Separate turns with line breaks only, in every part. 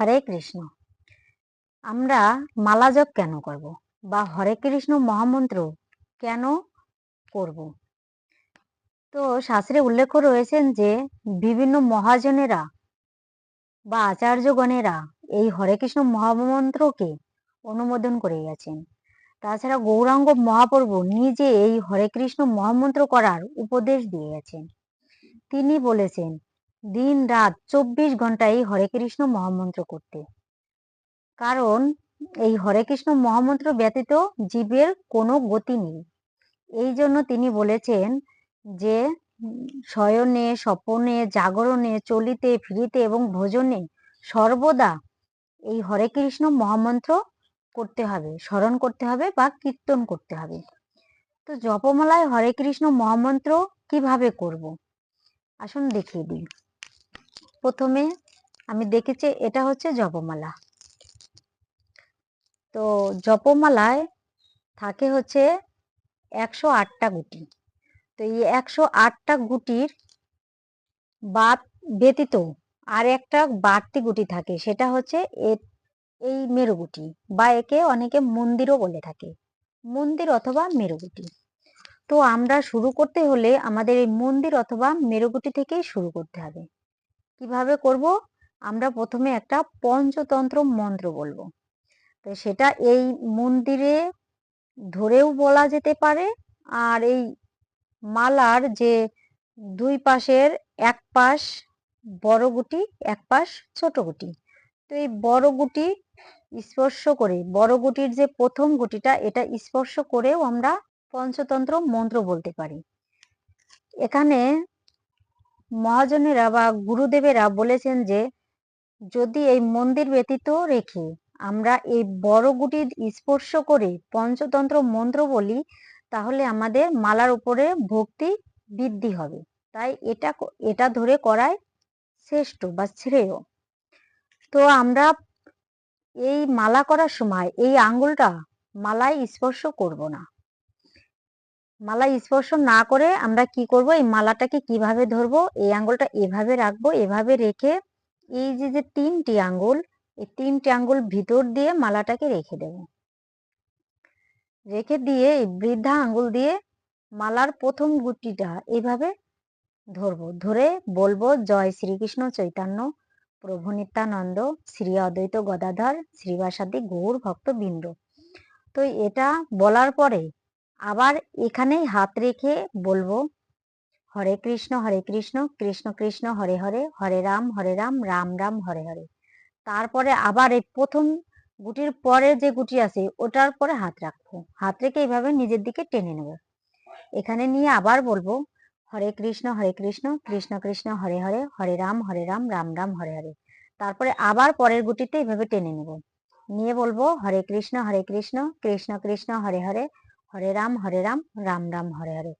হরে কৃষ্ণ আমরা মালা জপ কেন করব বা হরে কৃষ্ণ মহামন্ত্র কেন করব তো শাস্ত্রে উল্লেখ রয়েছেন যে বিভিন্ন মহাজনেরা বা আচার্যগণেরা এই হরে কৃষ্ণ মহামন্ত্রকে অনুমোদন করে গেছেন তাছাড়া গৌরাঙ্গ মহাপ্রভু নিজে এই হরে কৃষ্ণ মহামন্ত্র করার উপদেশ দিয়ে গেছেন তিনি বলেছেন দিন রাত চব্বিশ ঘন্টায় হরে কৃষ্ণ মহামন্ত্র করতে কারণ এই হরে কৃষ্ণ মহামন্ত্র ব্যতীত জীবের কোনো গতি নেই এই জন্য তিনি বলেছেন যে শয়নে স্বপনে জাগরণে চলিতে ফিরিতে এবং ভোজনে সর্বদা এই হরে কৃষ্ণ মহামন্ত্র করতে হবে স্মরণ করতে হবে বা কীর্তন করতে হবে তো জপমালায় হরে কৃষ্ণ মহামন্ত্র কিভাবে করব আসুন দেখিয়ে দিই প্রথমে আমি দেখেছি এটা হচ্ছে জপমালা তো জপমালায় থাকে হচ্ছে একশো আটটা গুটি তো এই একশো আটটা গুটির বাদ ব্যতীত আর একটা বাড়তি গুটি থাকে সেটা হচ্ছে এই মেরুগুটি বা একে অনেকে মন্দিরও বলে থাকে মন্দির অথবা মেরুগুটি তো আমরা শুরু করতে হলে আমাদের এই মন্দির অথবা মেরুগুটি থেকেই শুরু করতে হবে কিভাবে করব আমরা প্রথমে একটা পঞ্চতন্ত্র মন্ত্র বলবো তো সেটা এই মন্দিরে ধরেও বলা যেতে পারে আর এই মালার যে দুই পাশের এক পাশ বড় গুটি এক পাশ ছোট গুটি তো এই বড় গুটি স্পর্শ করে বড় গুটির যে প্রথম গুটিটা এটা স্পর্শ করেও আমরা পঞ্চতন্ত্র মন্ত্র বলতে পারি এখানে মহাজনেরা বা গুরুদেবেরা বলেছেন যে যদি এই মন্দির ব্যতীত রেখে আমরা এই বড় গুটি স্পর্শ করে পঞ্চতন্ত্র মন্ত্র বলি তাহলে আমাদের মালার উপরে ভক্তি বৃদ্ধি হবে তাই এটা এটা ধরে করায় শ্রেষ্ঠ বা শ্রেয় তো আমরা এই মালা করার সময় এই আঙ্গুলটা মালায় স্পর্শ করব না মালা স্পর্শ না করে আমরা কি করব এই মালাটাকে কিভাবে ধরব এই আঙ্গুলটা এভাবে রাখবো এভাবে রেখে এই যে যে তিনটি আঙ্গুল এই তিনটি আঙ্গুল ভিতর দিয়ে মালাটাকে রেখে দেব রেখে দিয়ে এই বৃদ্ধা আঙ্গুল দিয়ে মালার প্রথম গুটিটা এভাবে ধরব ধরে বলবো জয় শ্রীকৃষ্ণ চৈতন্য প্রভু নিত্যানন্দ শ্রী অদ্বৈত গদাধর শ্রীবাসাদি গৌর ভক্ত বিন্দু তো এটা বলার পরে আবার এখানেই হাত রেখে বলবো হরে কৃষ্ণ হরে কৃষ্ণ কৃষ্ণ কৃষ্ণ হরে হরে হরে রাম হরে রাম রাম রাম হরে হরে তারপরে আবার এই প্রথম গুটির পরে যে গুটি আছে ওটার পরে হাত রাখবো হাত রেখে এইভাবে নিজের দিকে টেনে নেব এখানে নিয়ে আবার বলবো হরে কৃষ্ণ হরে কৃষ্ণ কৃষ্ণ কৃষ্ণ হরে হরে হরে রাম হরে রাম রাম রাম হরে হরে তারপরে আবার পরের গুটিতে এইভাবে টেনে নেব নিয়ে বলবো হরে কৃষ্ণ হরে কৃষ্ণ কৃষ্ণ কৃষ্ণ হরে হরে হরে রাম হরে রাম রাম রাম হরে হরে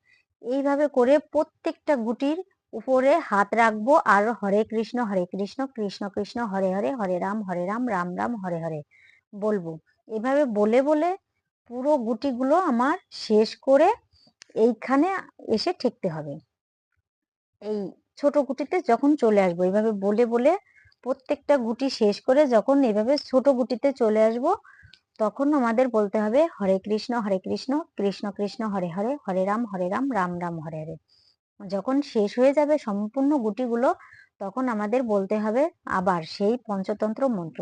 এইভাবে করে প্রত্যেকটা গুটির উপরে হাত রাখবো আর হরে কৃষ্ণ হরে কৃষ্ণ কৃষ্ণ কৃষ্ণ হরে হরে হরে রাম হরে রাম রাম রাম হরে হরে বলবো এভাবে বলে বলে পুরো গুটিগুলো আমার শেষ করে এইখানে এসে ঠেকতে হবে এই ছোট গুটিতে যখন চলে আসবো এইভাবে বলে বলে প্রত্যেকটা গুটি শেষ করে যখন এইভাবে ছোট গুটিতে চলে আসবো তখন আমাদের বলতে হবে হরে কৃষ্ণ হরে কৃষ্ণ কৃষ্ণ কৃষ্ণ হরে হরে হরে রাম হরে রাম রাম রাম হরে হরে যখন শেষ হয়ে যাবে সম্পূর্ণ গুটিগুলো তখন আমাদের বলতে হবে আবার সেই পঞ্চতন্ত্র মন্ত্র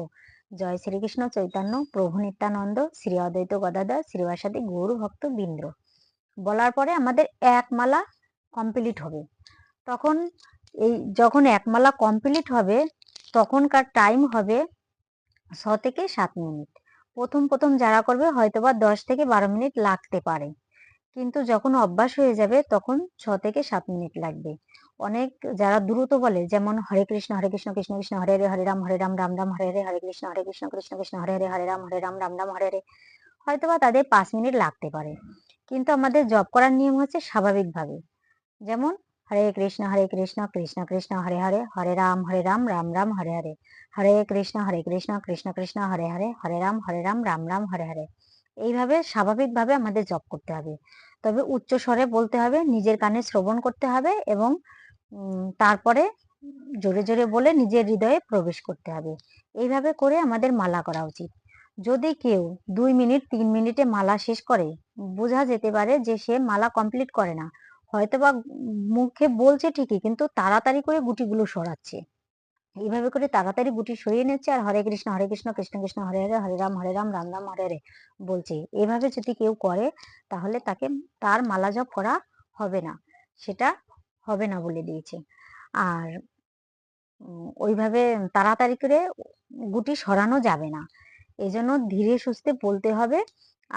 জয় শ্রীকৃষ্ণ চৈতন্য প্রভু নিত্যানন্দ শ্রী অদ্বৈত গদাদা শ্রীবাসাদী গৌরু ভক্ত বিন্দ্র বলার পরে আমাদের এক মালা কমপ্লিট হবে তখন এই যখন এক মালা কমপ্লিট হবে তখনকার টাইম হবে ছ থেকে সাত মিনিট প্রথম প্রথম যারা করবে হয়তো বা দশ থেকে বারো মিনিট লাগতে পারে কিন্তু যখন অভ্যাস হয়ে যাবে তখন ছ থেকে সাত মিনিট লাগবে অনেক যারা দ্রুত বলে যেমন হরে কৃষ্ণ হরে কৃষ্ণ কৃষ্ণ কৃষ্ণ হরে হরে হরে রাম হরে রাম রাম রাম হরে হরে হরে কৃষ্ণ হরে কৃষ্ণ কৃষ্ণ কৃষ্ণ হরে হরে হরে রাম হরে রাম রাম রাম হরে হরে হয়তোবা তাদের পাঁচ মিনিট লাগতে পারে কিন্তু আমাদের জব করার নিয়ম হচ্ছে স্বাভাবিকভাবে যেমন হরে কৃষ্ণ হরে কৃষ্ণ কৃষ্ণ কৃষ্ণ হরে হরে হরে রাম হরে রাম রাম রাম হরে হরে হরে কৃষ্ণ হরে কৃষ্ণ কৃষ্ণ কৃষ্ণ হরে হরে হরে রাম হরে রাম রাম রাম হরে হরে এইভাবে স্বাভাবিকভাবে আমাদের জপ করতে হবে তবে উচ্চ স্বরে বলতে হবে নিজের কানে শ্রবণ করতে হবে এবং তারপরে জোরে জোরে বলে নিজের হৃদয়ে প্রবেশ করতে হবে এইভাবে করে আমাদের মালা করা উচিত যদি কেউ দুই মিনিট তিন মিনিটে মালা শেষ করে বোঝা যেতে পারে যে সে মালা কমপ্লিট করে না হয়তো বা মুখে বলছে ঠিকই কিন্তু তাড়াতাড়ি করে গুটিগুলো সরাচ্ছে এইভাবে করে তাড়াতাড়ি গুটি সরিয়ে নিচ্ছে আর হরে কৃষ্ণ হরে কৃষ্ণ কৃষ্ণ কৃষ্ণ হরে হরে হরে রাম হরে রাম রাম রাম হরে হরে বলছে এভাবে যদি কেউ করে তাহলে তাকে তার মালা জপ করা হবে না সেটা হবে না বলে দিয়েছে আর ওইভাবে তাড়াতাড়ি করে গুটি সরানো যাবে না এজন্য ধীরে সুস্থে বলতে হবে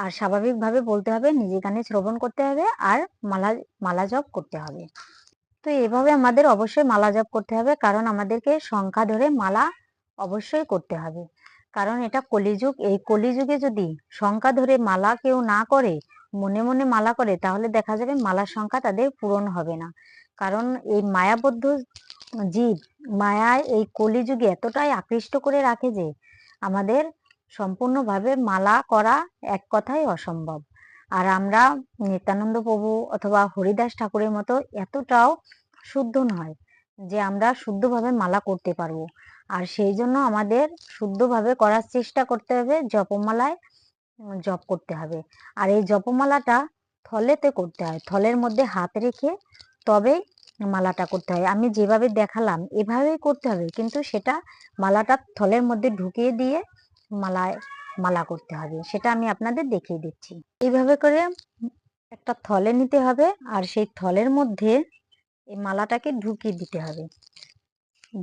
আর স্বাভাবিকভাবে বলতে হবে নিজে গানে শ্রবণ করতে হবে আর মালা মালা জপ করতে হবে তো এভাবে আমাদের অবশ্যই মালা জপ করতে হবে কারণ আমাদেরকে সংখ্যা ধরে মালা অবশ্যই করতে হবে কারণ এটা কলিযুগ এই কলিযুগে যদি সংখ্যা ধরে মালা কেউ না করে মনে মনে মালা করে তাহলে দেখা যাবে মালার সংখ্যা তাদের পূরণ হবে না কারণ এই মায়াবদ্ধ জীব মায়ায় এই কলিযুগে এতটাই আকৃষ্ট করে রাখে যে আমাদের সম্পূর্ণভাবে মালা করা এক কথাই অসম্ভব আর আমরা নিত্যানন্দ প্রভু অথবা হরিদাস ঠাকুরের মতো এতটাও শুদ্ধ নয় যে আমরা শুদ্ধভাবে মালা করতে পারবো আর সেই জন্য আমাদের শুদ্ধভাবে করার চেষ্টা করতে হবে জপমালায় জপ করতে হবে আর এই জপমালাটা থলেতে করতে হয় থলের মধ্যে হাত রেখে তবেই মালাটা করতে হয় আমি যেভাবে দেখালাম এভাবেই করতে হবে কিন্তু সেটা মালাটা থলের মধ্যে ঢুকিয়ে দিয়ে মালায় মালা করতে হবে সেটা আমি আপনাদের দেখিয়ে দিচ্ছি এইভাবে করে একটা থলে নিতে হবে আর সেই থলের মধ্যে এই মালাটাকে ঢুকিয়ে দিতে হবে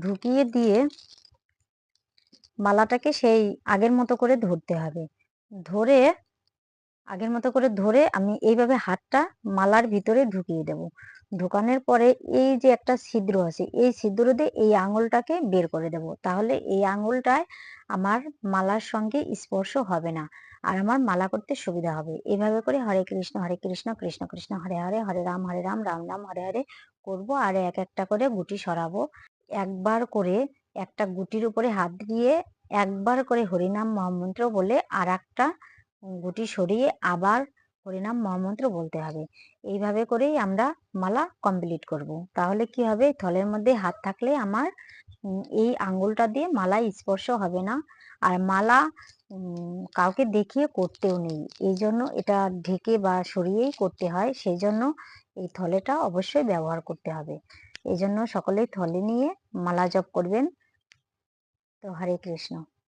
ঢুকিয়ে দিয়ে মালাটাকে সেই আগের মতো করে ধরতে হবে ধরে আগের মতো করে ধরে আমি এইভাবে হাতটা মালার ভিতরে ঢুকিয়ে দেব ঢুকানোর পরে এই যে একটা ছিদ্র আছে এই ছিদ্র দিয়ে এই আঙুলটাকে বের করে দেব তাহলে এই আঙুলটায় আমার মালার সঙ্গে স্পর্শ হবে না আর আমার মালা করতে সুবিধা হবে এভাবে করে হরে কৃষ্ণ হরে কৃষ্ণ কৃষ্ণ কৃষ্ণ হরে হরে হরে রাম হরে রাম রাম রাম হরে হরে করব আর এক একটা করে গুটি সরাবো একবার করে একটা গুটির উপরে হাত দিয়ে একবার করে হরিনাম মহামন্ত্র বলে আর একটা গুটি সরিয়ে আবার হরিনাম মহামন্ত্র বলতে হবে এইভাবে করেই আমরা মালা কমপ্লিট করব। তাহলে কি হবে থলের মধ্যে হাত থাকলে আমার এই আঙ্গুলটা দিয়ে মালা স্পর্শ হবে না আর মালা কাউকে দেখিয়ে করতেও নেই এই জন্য এটা ঢেকে বা সরিয়েই করতে হয় সেই জন্য এই থলেটা অবশ্যই ব্যবহার করতে হবে এই জন্য সকলেই থলে নিয়ে মালা জপ করবেন তো হরে কৃষ্ণ